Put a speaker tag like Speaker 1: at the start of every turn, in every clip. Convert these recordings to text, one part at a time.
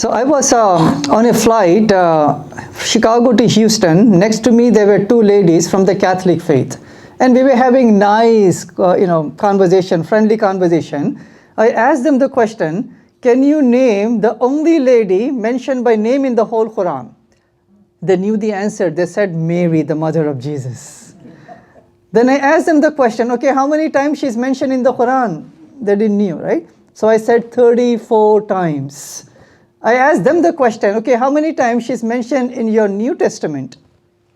Speaker 1: So I was um, on a flight, uh, Chicago to Houston. Next to me, there were two ladies from the Catholic faith, and we were having nice, uh, you know, conversation, friendly conversation. I asked them the question, "Can you name the only lady mentioned by name in the whole Quran?" They knew the answer. They said Mary, the mother of Jesus. Then I asked them the question, okay, how many times she's mentioned in the Quran? They didn't know, right? So I said 34 times. I asked them the question, okay, how many times she's mentioned in your New Testament?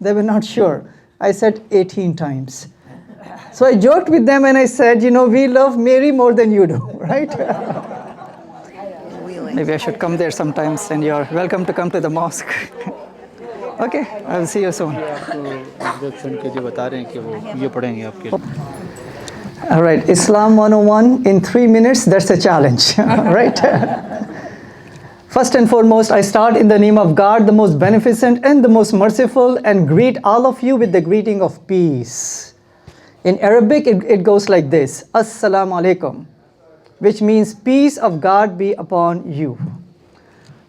Speaker 1: They were not sure. I said 18 times. So I joked with them and I said, you know, we love Mary more than you do, right? Maybe I should come there sometimes and you're welcome to come to the mosque. okay, I'll see you soon. All right, Islam 101 in three minutes, that's a challenge, right? First and foremost, I start in the name of God, the most beneficent and the most merciful, and greet all of you with the greeting of peace. In Arabic, it, it goes like this Assalamu alaikum, which means peace of God be upon you.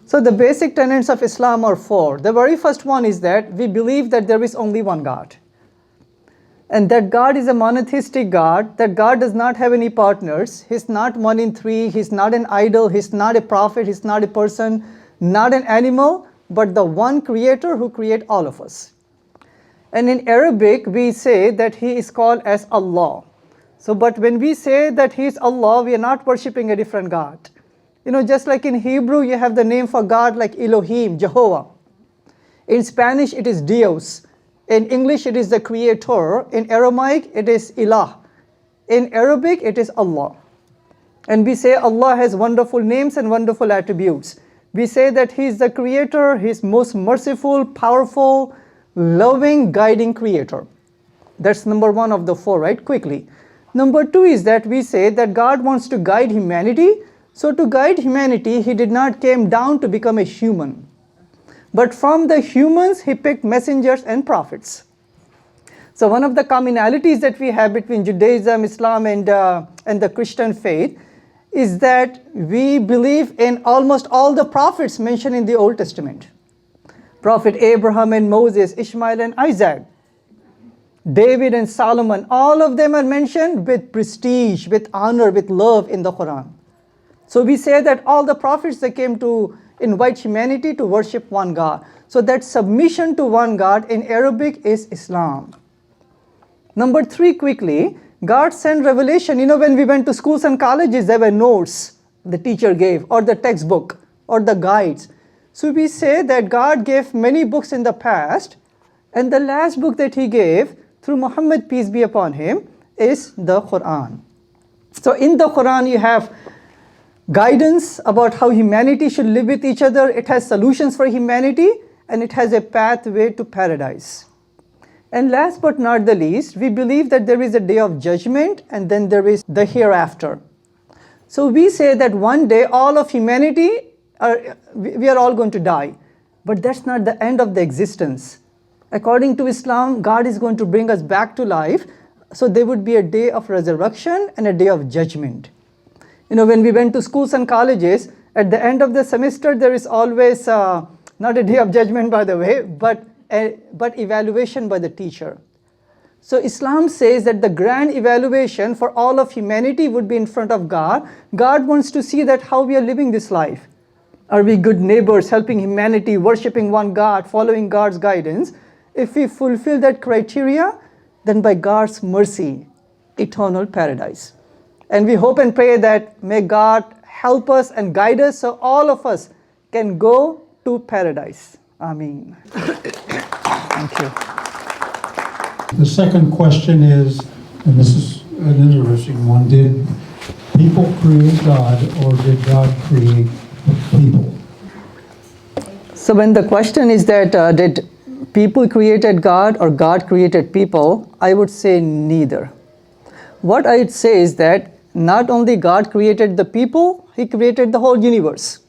Speaker 1: So, the basic tenets of Islam are four. The very first one is that we believe that there is only one God and that God is a monotheistic God, that God does not have any partners. He's not one in three, He's not an idol, He's not a prophet, He's not a person, not an animal, but the one creator who create all of us. And in Arabic, we say that He is called as Allah. So, but when we say that He is Allah, we are not worshipping a different God. You know, just like in Hebrew, you have the name for God like Elohim, Jehovah. In Spanish, it is Dios. In English, it is the Creator. In Aramaic, it is Ilah. In Arabic, it is Allah. And we say Allah has wonderful names and wonderful attributes. We say that He is the Creator, He is most merciful, powerful, loving, guiding Creator. That's number one of the four, right? Quickly. Number two is that we say that God wants to guide humanity. So, to guide humanity, He did not came down to become a human. But from the humans, he picked messengers and prophets. So, one of the commonalities that we have between Judaism, Islam, and, uh, and the Christian faith is that we believe in almost all the prophets mentioned in the Old Testament Prophet Abraham and Moses, Ishmael and Isaac, David and Solomon, all of them are mentioned with prestige, with honor, with love in the Quran. So we say that all the prophets that came to invite humanity to worship one God. So that submission to one God in Arabic is Islam. Number three, quickly, God sent revelation. You know, when we went to schools and colleges, there were notes the teacher gave, or the textbook, or the guides. So we say that God gave many books in the past, and the last book that He gave through Muhammad, peace be upon him, is the Quran. So in the Quran, you have guidance about how humanity should live with each other. It has solutions for humanity and it has a pathway to paradise. And last but not the least, we believe that there is a day of judgment and then there is the hereafter. So we say that one day all of humanity are we are all going to die. But that's not the end of the existence. According to Islam, God is going to bring us back to life. So there would be a day of resurrection and a day of judgment. You know, when we went to schools and colleges, at the end of the semester, there is always uh, not a day of judgment, by the way, but, but evaluation by the teacher. So Islam says that the grand evaluation for all of humanity would be in front of God. God wants to see that how we are living this life. Are we good neighbors, helping humanity, worshiping one God, following God's guidance? If we fulfill that criteria, then by God's mercy, eternal paradise. And we hope and pray that may God help us and guide us so all of us can go to paradise. Amen. Thank you.
Speaker 2: The second question is, and this is an interesting one, did people create God or did God create people?
Speaker 1: So, when the question is that uh, did people created God or God created people, I would say neither. What I'd say is that not only God created the people, He created the whole universe.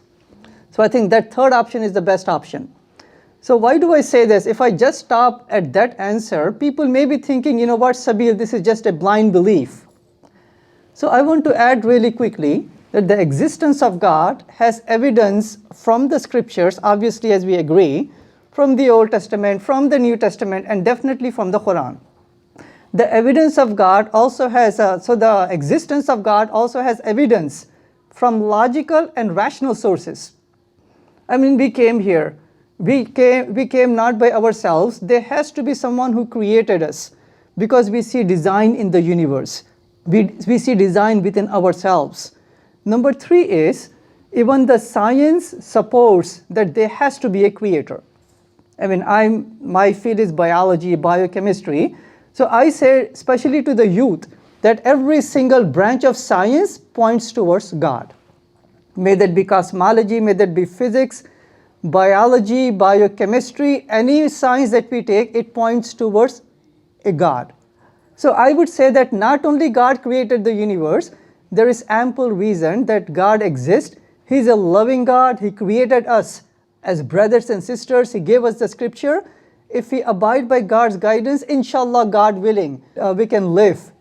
Speaker 1: So, I think that third option is the best option. So, why do I say this? If I just stop at that answer, people may be thinking, you know what, Sabil, this is just a blind belief. So, I want to add really quickly that the existence of God has evidence from the scriptures, obviously, as we agree, from the Old Testament, from the New Testament, and definitely from the Quran. The evidence of God also has, uh, so the existence of God also has evidence from logical and rational sources. I mean, we came here. We came, we came not by ourselves. There has to be someone who created us because we see design in the universe. We, we see design within ourselves. Number three is even the science supports that there has to be a creator. I mean, I'm, my field is biology, biochemistry. So I say, especially to the youth, that every single branch of science points towards God may that be cosmology, may that be physics, biology, biochemistry, any science that we take, it points towards a God. So I would say that not only God created the universe, there is ample reason that God exists. He's a loving God. He created us as brothers and sisters. He gave us the scripture. If we abide by God's guidance, inshallah, God willing, uh, we can live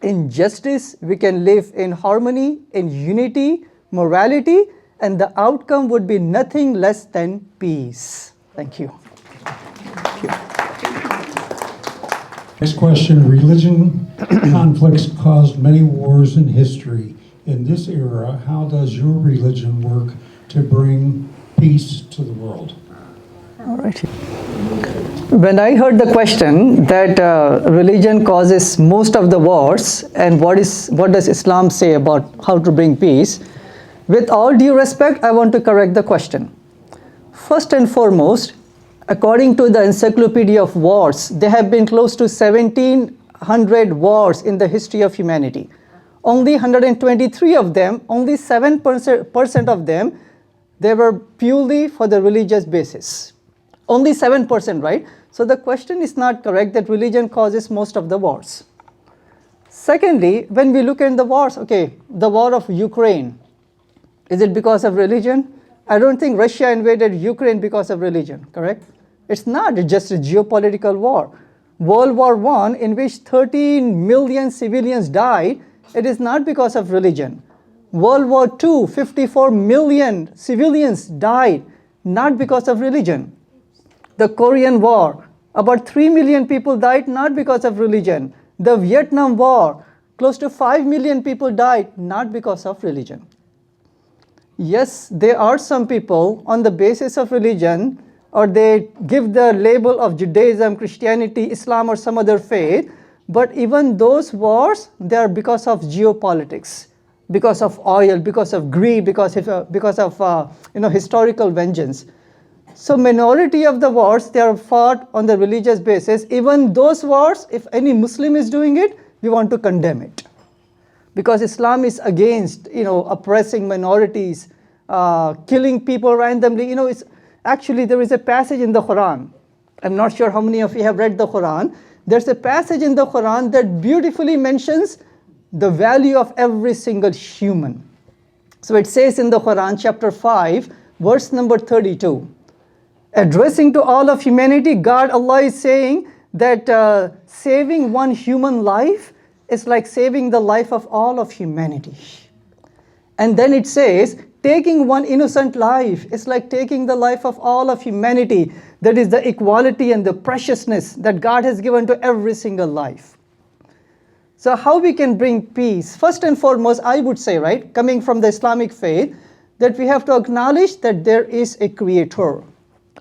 Speaker 1: in justice, we can live in harmony, in unity, morality, and the outcome would be nothing less than peace. Thank you.
Speaker 2: Next question, religion conflicts caused many wars in history. In this era, how does your religion work to bring peace to the world?
Speaker 1: All right. When I heard the question that uh, religion causes most of the wars, and what is what does Islam say about how to bring peace? With all due respect, I want to correct the question. First and foremost, according to the Encyclopedia of Wars, there have been close to 1700 wars in the history of humanity. Only 123 of them, only 7% of them, they were purely for the religious basis. Only 7%, right? So the question is not correct that religion causes most of the wars. Secondly, when we look at the wars, okay, the war of Ukraine, is it because of religion? I don't think Russia invaded Ukraine because of religion, correct? It's not just a geopolitical war. World War I, in which 13 million civilians died, it is not because of religion. World War II, 54 million civilians died, not because of religion. The Korean War, about 3 million people died not because of religion. The Vietnam War, close to 5 million people died not because of religion. Yes, there are some people on the basis of religion, or they give the label of Judaism, Christianity, Islam, or some other faith, but even those wars, they are because of geopolitics, because of oil, because of greed, because of, because of uh, you know, historical vengeance. So minority of the wars, they are fought on the religious basis. Even those wars, if any Muslim is doing it, we want to condemn it because Islam is against you know oppressing minorities, uh, killing people randomly. You know, it's actually there is a passage in the Quran. I'm not sure how many of you have read the Quran. There's a passage in the Quran that beautifully mentions the value of every single human. So it says in the Quran, chapter 5, verse number 32, addressing to all of humanity, God Allah is saying that uh, saving one human life is like saving the life of all of humanity. And then it says, taking one innocent life is like taking the life of all of humanity. That is the equality and the preciousness that God has given to every single life. So, how we can bring peace? First and foremost, I would say, right, coming from the Islamic faith, that we have to acknowledge that there is a creator.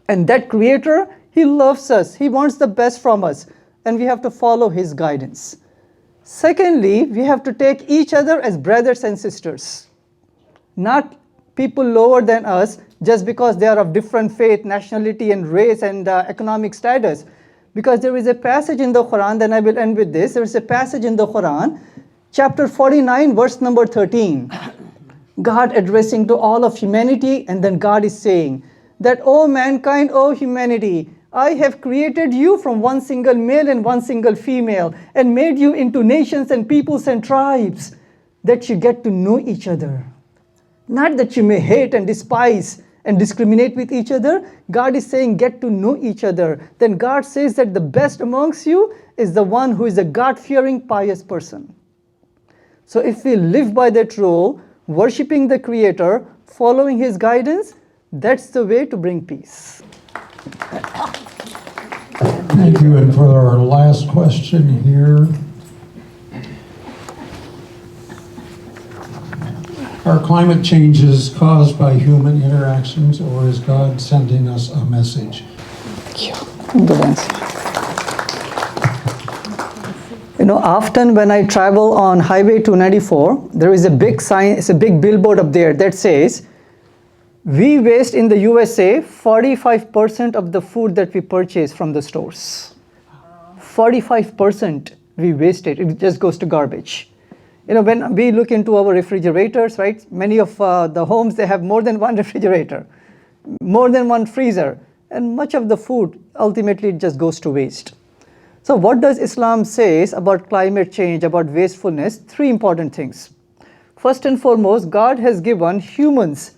Speaker 1: And that creator, he loves us, he wants the best from us, and we have to follow his guidance. Secondly, we have to take each other as brothers and sisters, not people lower than us just because they are of different faith, nationality, and race and uh, economic status. Because there is a passage in the Quran, then I will end with this. There is a passage in the Quran, chapter 49, verse number 13. God addressing to all of humanity, and then God is saying that, O mankind, O humanity, I have created you from one single male and one single female, and made you into nations and peoples and tribes, that you get to know each other. Not that you may hate and despise and discriminate with each other. God is saying, get to know each other. Then God says that the best amongst you is the one who is a God fearing, pious person. So if we live by that rule, worshipping the Creator, following His guidance, that's the way to bring peace.
Speaker 2: Thank you. And for our last question here. Are climate changes caused by human interactions or is God sending us a message?
Speaker 1: Good answer. You know, often when I travel on Highway 294, there is a big sign, it's a big billboard up there that says, we waste in the USA 45% of the food that we purchase from the stores. 45% we waste it, it just goes to garbage. You know, when we look into our refrigerators, right, many of uh, the homes, they have more than one refrigerator, more than one freezer, and much of the food ultimately just goes to waste. So what does Islam says about climate change, about wastefulness? Three important things. First and foremost, God has given humans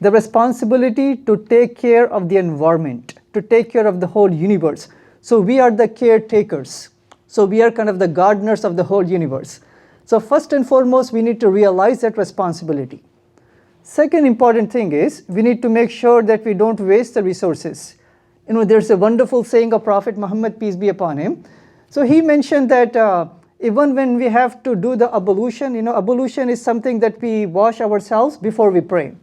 Speaker 1: the responsibility to take care of the environment, to take care of the whole universe. So we are the caretakers. So we are kind of the gardeners of the whole universe. So first and foremost, we need to realize that responsibility. Second important thing is we need to make sure that we don't waste the resources. You know, there's a wonderful saying of Prophet Muhammad, peace be upon him. So he mentioned that uh, even when we have to do the ablution, you know, ablution is something that we wash ourselves before we pray.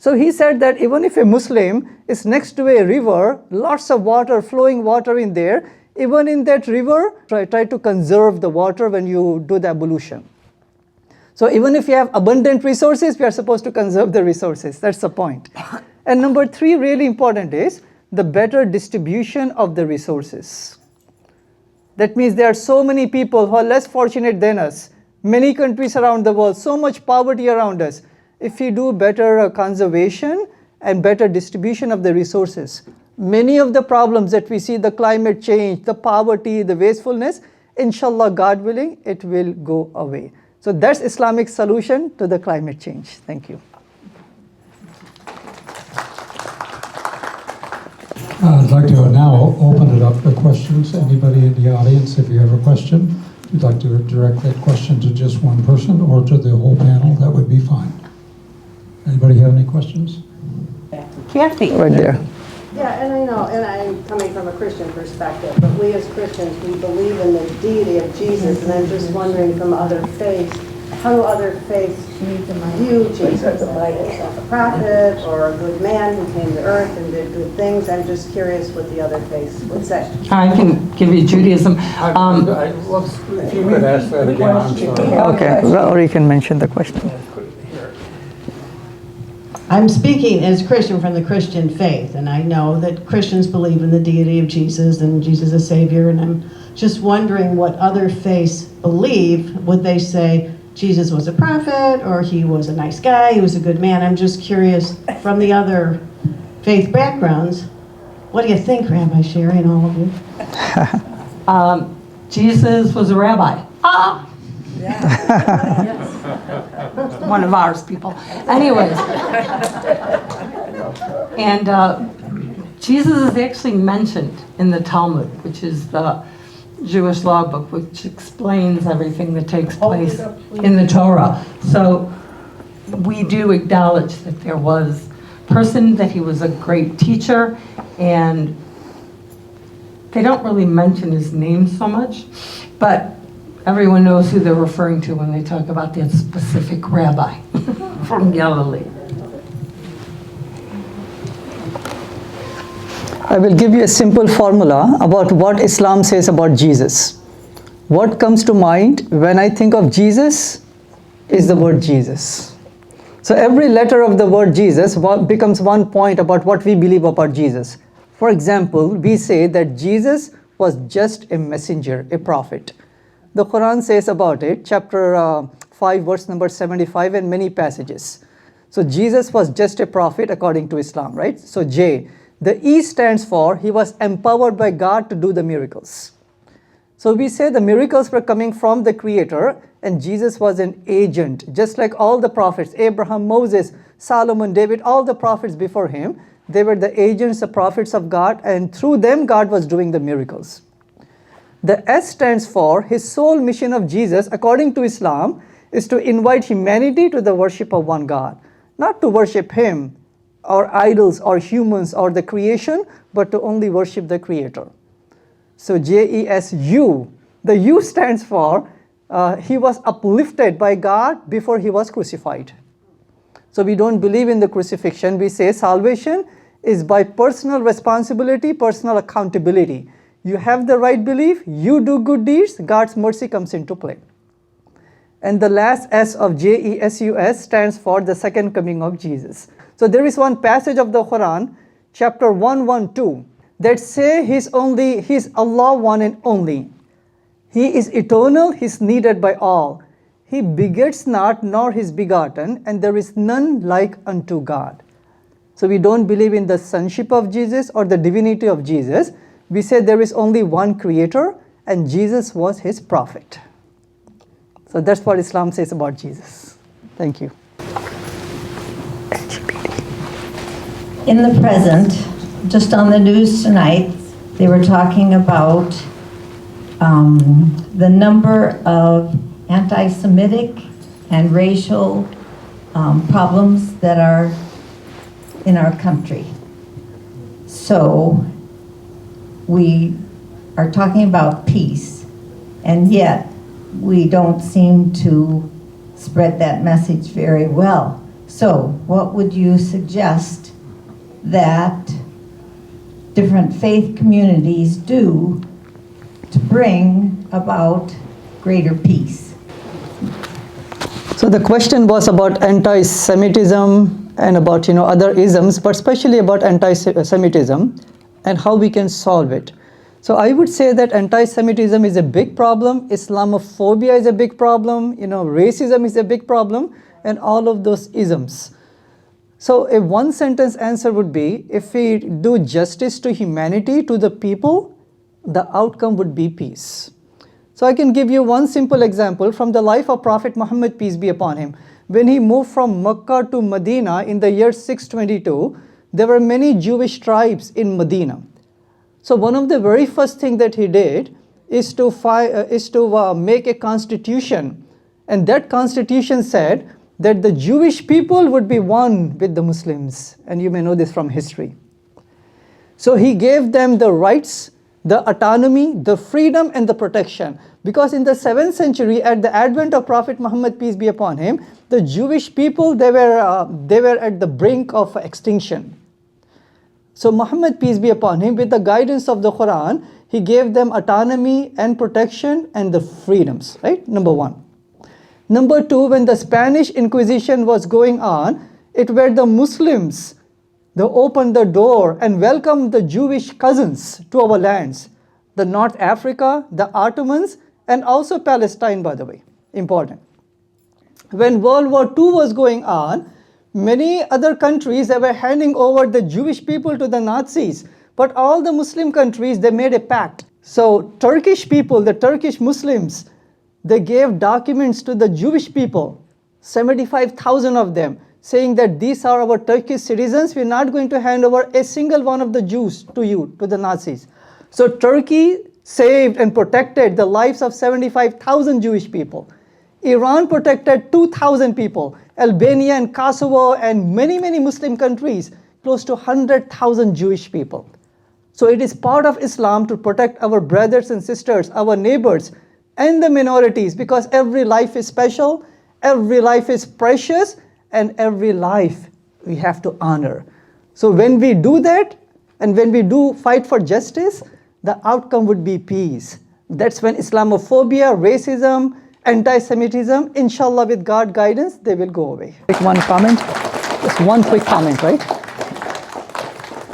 Speaker 1: So he said that even if a Muslim is next to a river, lots of water, flowing water in there, even in that river, try, try to conserve the water when you do the ablution. So even if you have abundant resources, we are supposed to conserve the resources. That's the point. And number three, really important is the better distribution of the resources. That means there are so many people who are less fortunate than us, many countries around the world, so much poverty around us. If we do better uh, conservation and better distribution of the resources, many of the problems that we see the climate change, the poverty, the wastefulness inshallah, God willing, it will go away. So that's Islamic solution to the climate change. Thank you.
Speaker 2: Uh, I'd like to now open it up for questions. Anybody in the audience, if you have a question, if you'd like to direct that question to just one person or to the whole panel, that would be fine. Anybody have any questions?
Speaker 3: Kathy.
Speaker 1: Right there.
Speaker 4: Yeah, and I know, and I'm coming from a Christian perspective, but we as Christians, we believe in the deity of Jesus, and I'm just wondering from other faiths, how do other faiths view Jesus? As a prophet or a good man who came to earth and did good things? I'm just curious what the other faiths would say.
Speaker 3: I can give you Judaism. Um,
Speaker 2: If you could ask that again, I'm sorry.
Speaker 1: Okay, or you can mention the question.
Speaker 4: I'm speaking as a Christian from the Christian faith, and I know that Christians believe in the deity of Jesus and Jesus is Savior, and I'm just wondering what other faiths believe. Would they say Jesus was a prophet, or he was a nice guy, he was a good man? I'm just curious from the other faith backgrounds, what do you think, Rabbi Sherry, and all of you?
Speaker 3: um, Jesus was a rabbi. Ah! One of ours people. Anyways. And uh, Jesus is actually mentioned in the Talmud, which is the Jewish law book, which explains everything that takes place in the Torah. So we do acknowledge that there was person, that he was a great teacher, and they don't really mention his name so much, but everyone knows who they're referring to when they talk about that specific rabbi from Galilee.
Speaker 1: I will give you a simple formula about what Islam says about Jesus. What comes to mind when I think of Jesus is the word Jesus. So every letter of the word Jesus becomes one point about what we believe about Jesus. For example, we say that Jesus was just a messenger, a prophet. The Quran says about it, chapter uh, 5, verse number 75, and many passages. So Jesus was just a prophet according to Islam, right? So J. The E stands for he was empowered by God to do the miracles. So we say the miracles were coming from the Creator, and Jesus was an agent, just like all the prophets Abraham, Moses, Solomon, David, all the prophets before him. They were the agents, the prophets of God, and through them, God was doing the miracles. The S stands for his sole mission of Jesus, according to Islam, is to invite humanity to the worship of one God, not to worship Him or idols or humans or the creation, but to only worship the Creator. So J E S U, the U stands for uh, He was uplifted by God before He was crucified. So we don't believe in the crucifixion. We say salvation is by personal responsibility, personal accountability. You have the right belief, you do good deeds, God's mercy comes into play. And the last S of J E S U S stands for the second coming of Jesus. So there is one passage of the Quran, chapter 112, that say he's only he's Allah one and only. He is eternal, he is needed by all. He begets not, nor is begotten, and there is none like unto God. So we don't believe in the sonship of Jesus or the divinity of Jesus. We say there is only one creator, and Jesus was his prophet. So that's what Islam says about Jesus. Thank you.
Speaker 5: In the present, just on the news tonight, they were talking about um, the number of anti-Semitic and racial um, problems that are in our country. So we are talking about peace, and yet we don't seem to spread that message very well. So what would you suggest that different faith communities do to bring about greater peace?
Speaker 1: So the question was about anti-Semitism and about you know other isms, but especially about anti-Semitism and how we can solve it. So I would say that anti-Semitism is a big problem, Islamophobia is a big problem, you know, racism is a big problem, and all of those isms. So a one sentence answer would be if we do justice to humanity, to the people, the outcome would be peace. So I can give you one simple example from the life of Prophet Muhammad, peace be upon him. When he moved from Mecca to Medina in the year 622, there were many Jewish tribes in Medina. So one of the very first thing that he did is to, uh, is to uh, make a constitution. And that constitution said that the Jewish people would be one with the Muslims. And you may know this from history. So he gave them the rights, the autonomy, the freedom, and the protection. Because in the 7th century, at the advent of Prophet Muhammad, peace be upon him, the Jewish people, they were, uh, they were at the brink of extinction. So Muhammad, peace be upon him, with the guidance of the Quran, he gave them autonomy and protection and the freedoms, right? Number one. Number two, when the Spanish Inquisition was going on, it were the Muslims they opened the door and welcomed the Jewish cousins to our lands, the North Africa, the Ottomans, and also Palestine, by the way. Important. When World War II was going on, many other countries they were handing over the Jewish people to the Nazis, but all the Muslim countries they made a pact. So Turkish people, the Turkish Muslims, they gave documents to the Jewish people, 75,000 of them, saying that these are our Turkish citizens. We're not going to hand over a single one of the Jews to you, to the Nazis. So Turkey saved and protected the lives of 75,000 Jewish people. Iran protected 2,000 people. Albania and Kosovo and many, many Muslim countries, close to 100,000 Jewish people. So it is part of Islam to protect our brothers and sisters, our neighbors, and the minorities because every life is special, every life is precious, and every life we have to honor. So when we do that, and when we do fight for justice, the outcome would be peace. That's when Islamophobia, racism, anti-Semitism, inshallah with God guidance, they will go away. One comment, just one quick comment, right?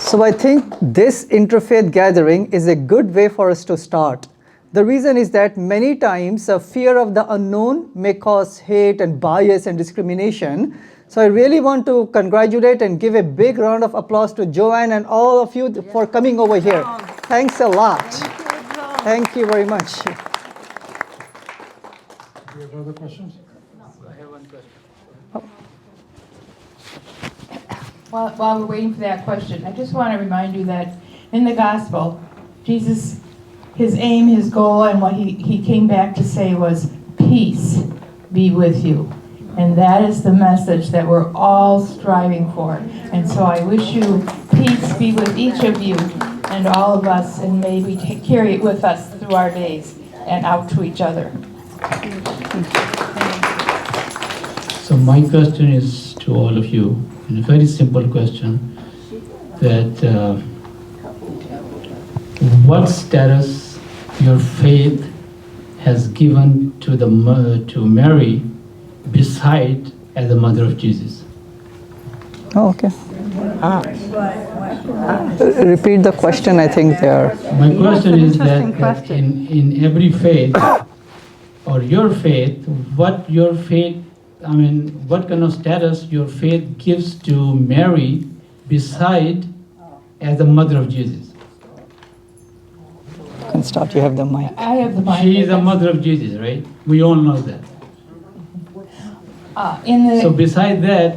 Speaker 1: So I think this interfaith gathering is a good way for us to start. The reason is that many times a fear of the unknown may cause hate and bias and discrimination. So I really want to congratulate and give a big round of applause to Joanne and all of you for coming over here. Thanks a lot. Thank you very much.
Speaker 2: Do you have other questions?
Speaker 6: I have one While, while we're waiting for that question, I just want to remind you that in the gospel, Jesus, his aim, his goal, and what he, he came back to say was peace be with you. And that is the message that we're all striving for. And so I wish you peace be with each of you and all of us, and may we take, carry it with us through our days and out to each other.
Speaker 7: So my question is to all of you, and a very simple question, that uh, what status your faith has given to the mo- to Mary beside as the mother of Jesus?
Speaker 1: Oh, okay. Uh, Repeat the question, I think there.
Speaker 7: My question is
Speaker 3: interesting
Speaker 7: that, that
Speaker 3: question.
Speaker 7: in, in every faith, or your faith, what your faith, I mean, what kind of status your faith gives to Mary beside as the mother of Jesus?
Speaker 1: You can start, you have the mic.
Speaker 6: I have the mic.
Speaker 7: She is the mother of Jesus, right? We all know that.
Speaker 6: Uh, In the.
Speaker 7: So beside that,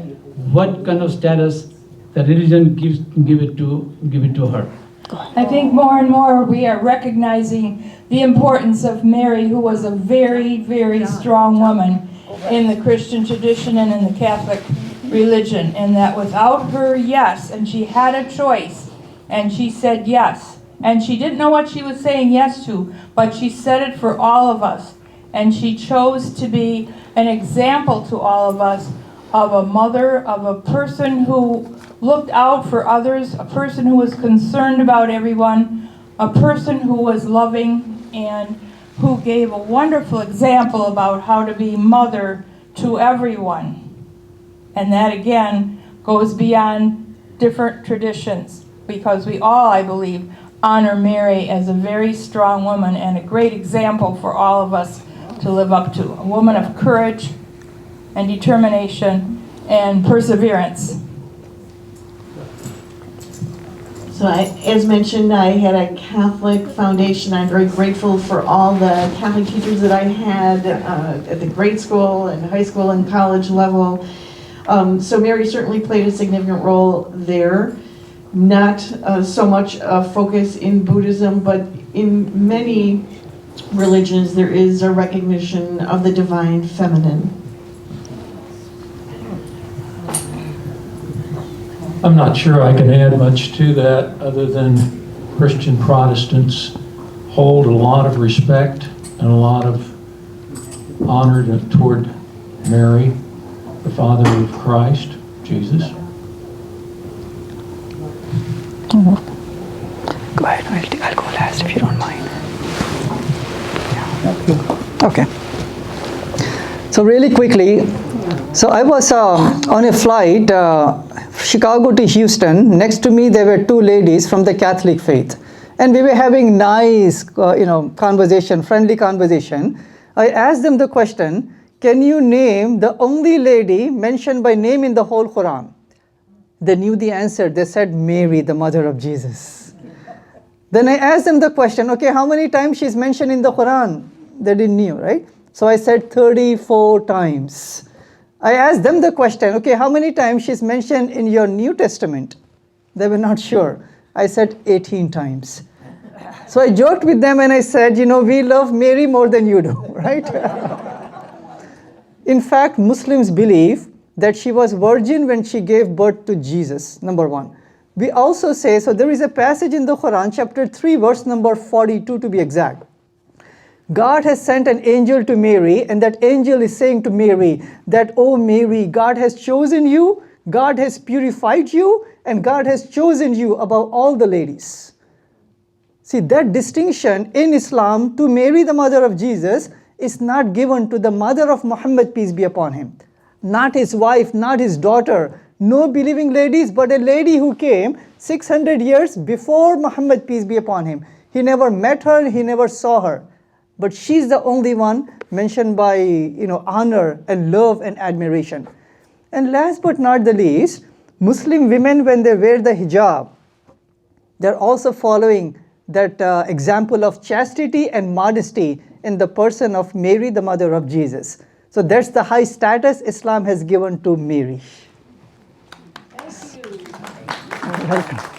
Speaker 7: what kind of status the religion gives, give it to, give it to her?
Speaker 6: I think more and more we are recognizing the importance of Mary, who was a very, very strong woman in the Christian tradition and in the Catholic religion, and that without her yes, and she had a choice, and she said yes, and she didn't know what she was saying yes to, but she said it for all of us, and she chose to be an example to all of us of a mother, of a person who looked out for others, a person who was concerned about everyone, a person who was loving, and who gave a wonderful example about how to be mother to everyone. And that again goes beyond different traditions because we all, I believe, honor Mary as a very strong woman and a great example for all of us to live up to. A woman of courage and determination and perseverance.
Speaker 4: So I, as mentioned, I had a Catholic foundation. I'm very grateful for all the Catholic teachers that I had uh, at the grade school and high school and college level. Um, So Mary certainly played a significant role there. Not uh, so much a focus in Buddhism, but in many religions, there is a recognition of the divine feminine.
Speaker 2: I'm not sure I can add much to that, other than Christian Protestants hold a lot of respect and a lot of honor to- toward Mary, the Father of Christ, Jesus.
Speaker 1: Go ahead, I'll, I'll go last if you don't mind. Yeah. Okay. So really quickly, so I was um, on a flight, uh, Chicago to Houston. Next to me, there were two ladies from the Catholic faith, and we were having nice, uh, you know, conversation, friendly conversation. I asked them the question, "Can you name the only lady mentioned by name in the whole Quran?" They knew the answer. They said Mary, the mother of Jesus. Then I asked them the question, okay, how many times she's mentioned in the Quran? They didn't know, right? So I said 34 times. I asked them the question, okay, how many times she's mentioned in your New Testament? They were not sure. I said 18 times. So I joked with them and I said, you know, we love Mary more than you do, right? In fact, Muslims believe that she was virgin when she gave birth to Jesus, number one. We also say, so there is a passage in the Quran, chapter 3, verse number 42 to be exact. God has sent an angel to Mary, and that angel is saying to Mary that, Oh Mary, God has chosen you, God has purified you, and God has chosen you above all the ladies. See, that distinction in Islam to Mary, the mother of Jesus, is not given to the mother of Muhammad, peace be upon him. Not his wife, not his daughter, no believing ladies, but a lady who came 600 years before Muhammad, peace be upon him. He never met her, he never saw her. But she's the only one mentioned by you know honor and love and admiration. And last but not the least, Muslim women when they wear the hijab, they're also following that uh, example of chastity and modesty in the person of Mary, the mother of Jesus. So that's the high status Islam has given to Mary. Thank you. Welcome.